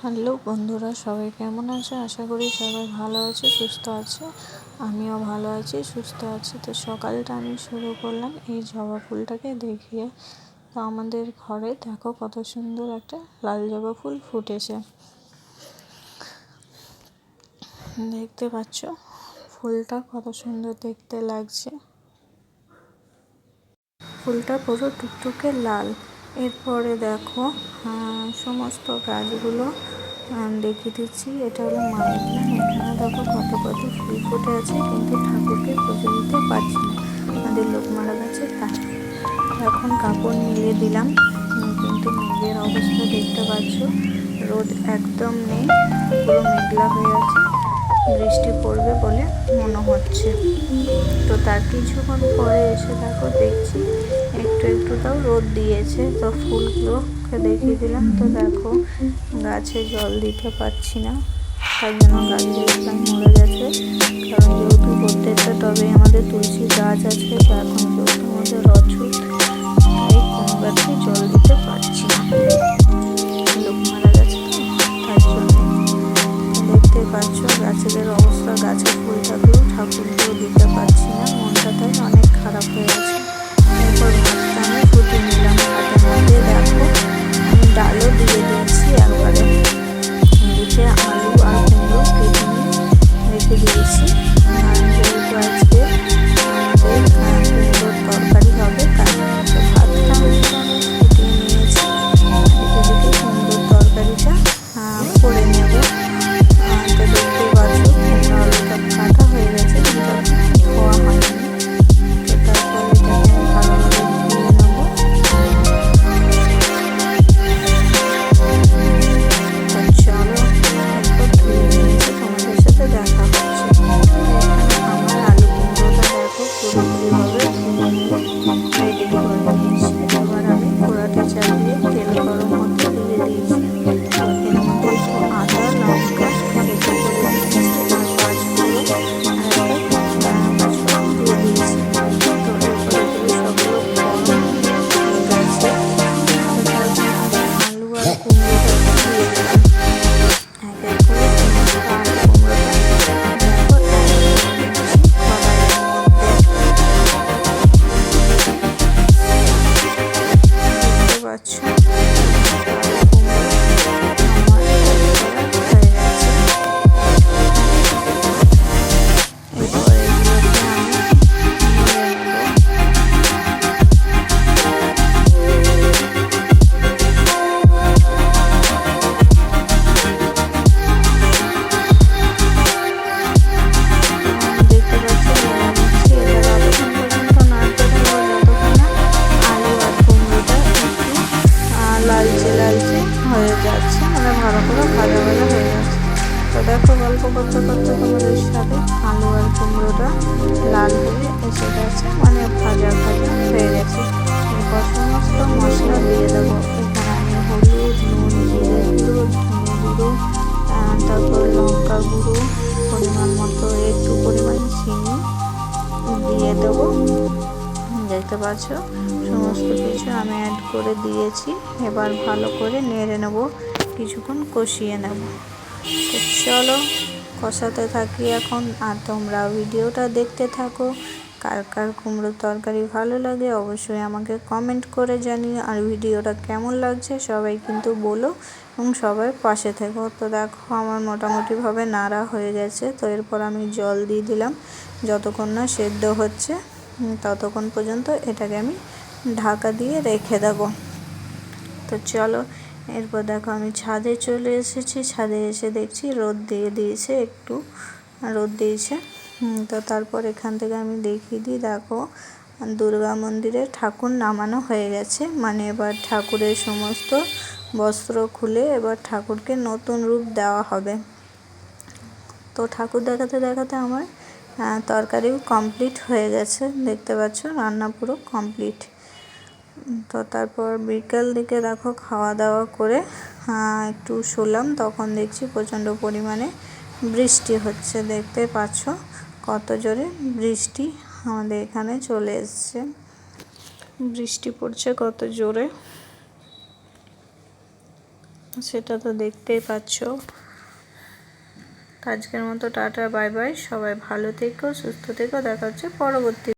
Hello বন্ধুরা, সবাই কেমন আছে? আশা করি সবাই ভালো আছে, সুস্থ আছে। আমিও ভালো আছি, সুস্থ আছি। তো সকালটা আমি শুরু করলাম এই জবা ফুলটাকে দেখিয়ে। তো আমাদের ঘরে দেখো কত সুন্দর একটা লাল জবা ফুল ফুটেছে। দেখতে পাচ্ছ? ফুলটা কত সুন্দর দেখতে লাগছে। ফুলটা পুরো টুকটুকে লাল। এরপরে দেখো সমস্ত গাছগুলো দেখিয়ে দিচ্ছি। এটা হলো মানি এখানে দেখো কত কত ফুল ফুটে আছে, কিন্তু ঠাকুরকে পুজো দিতে পারছি না। আমাদের লোক মারা গেছে, তাই। এখন কাপড় মিলিয়ে দিলাম। কিন্তু মেঘের অবস্থা দেখতে পাচ্ছ, রোদ একদম নেই, পুরো মেঘলা হয়ে আছে। বৃষ্টি পড়বে বলে মনে হচ্ছে। তো তার কিছুক্ষণ পরে এসে দেখো দেখছি একটু একটু তাও রোদ দিয়েছে। তো ফুলগুলোকে দেখিয়ে দিলাম। তো দেখো গাছে জল দিতে পারছি না। তার জন্য প্রায় মরে গেছে। কারণ যেহেতু প্রত্যেকটা টবে আমাদের তুলসী গাছ আছে, তো এখন যেহেতু আমাদের অছুত তাই কোনো গাছে জল পাচ্ছ, গাছেদের অবস্থা গাছে ফুল থাকলেও ঠাকুরকেও দিতে পারছি না। মনটা তাই অনেক খারাপ হয়ে গেছে। এরপর ভাতটা আমি করে ভাজা ভাজা হয়ে যাচ্ছে তো দেখো গল্প করতে করতে তোমাদের সাথে আলু আর কুমড়োটা লাল হয়ে এসে গেছে। মানে ভাজা ভাজা হয়ে গেছে। এরপর সমস্ত মশলা দিয়ে দেবো। এখানে আমি হলুদ, নুন, জিরে, গুঁড়ো, ধনে গুঁড়ো তারপর লঙ্কা গুঁড়ো, পরিমাণ মতো একটু পরিমাণ চিনি দিয়ে দেবো। দেখতে পাচ্ছ? সমস্ত কিছু আমি অ্যাড করে দিয়েছি। এবার ভালো করে নেড়ে নেব। কিছুক্ষণ কষিয়ে নেব। তো চলো, কষাতে থাকি এখন। আর তোমরা ভিডিওটা দেখতে থাকো। কার কার কুমড়োর তরকারি ভালো লাগে অবশ্যই আমাকে কমেন্ট করে জানিও। আর ভিডিওটা কেমন লাগছে সবাই কিন্তু বলো এবং সবাই পাশে থেকো। তো দেখো, আমার মোটামুটিভাবে নাড়া হয়ে গেছে। তো এরপর আমি জল দিয়ে দিলাম। যতক্ষণ না সেদ্ধ হচ্ছে ততক্ষণ পর্যন্ত এটাকে আমি ঢাকা দিয়ে রেখে দেবো। তো চলো এরপর দেখো আমি ছাদে চলে এসেছি। ছাদে এসে দেখছি রোদ দিয়ে দিয়েছে একটু, রোদ দিয়েছে। তো তারপর এখান থেকে আমি দেখিয়ে দিই, দেখো, দুর্গা মন্দিরে ঠাকুর নামানো হয়ে গেছে। মানে এবার ঠাকুরের সমস্ত বস্ত্র খুলে এবার ঠাকুরকে নতুন রূপ দেওয়া হবে। তো ঠাকুর দেখাতে দেখাতে আমার তরকারিও কমপ্লিট হয়ে গেছে। দেখতে পাচ্ছ, রান্না পুরো কমপ্লিট তো তারপর বিকেল দিকে দেখো খাওয়া দাওয়া করে একটু শুলাম, তখন দেখছি প্রচণ্ড পরিমাণে বৃষ্টি হচ্ছে, দেখতে পাচ্ছ কত জোরে বৃষ্টি আমাদের এখানে চলে এসছে। বৃষ্টি পড়ছে কত জোরে, সেটা তো দেখতেই পাচ্ছ। আজকের মতো টাটা, বাই বাই, সবাই ভালো থেকো, সুস্থ থেকো, দেখা হচ্ছে পরবর্তী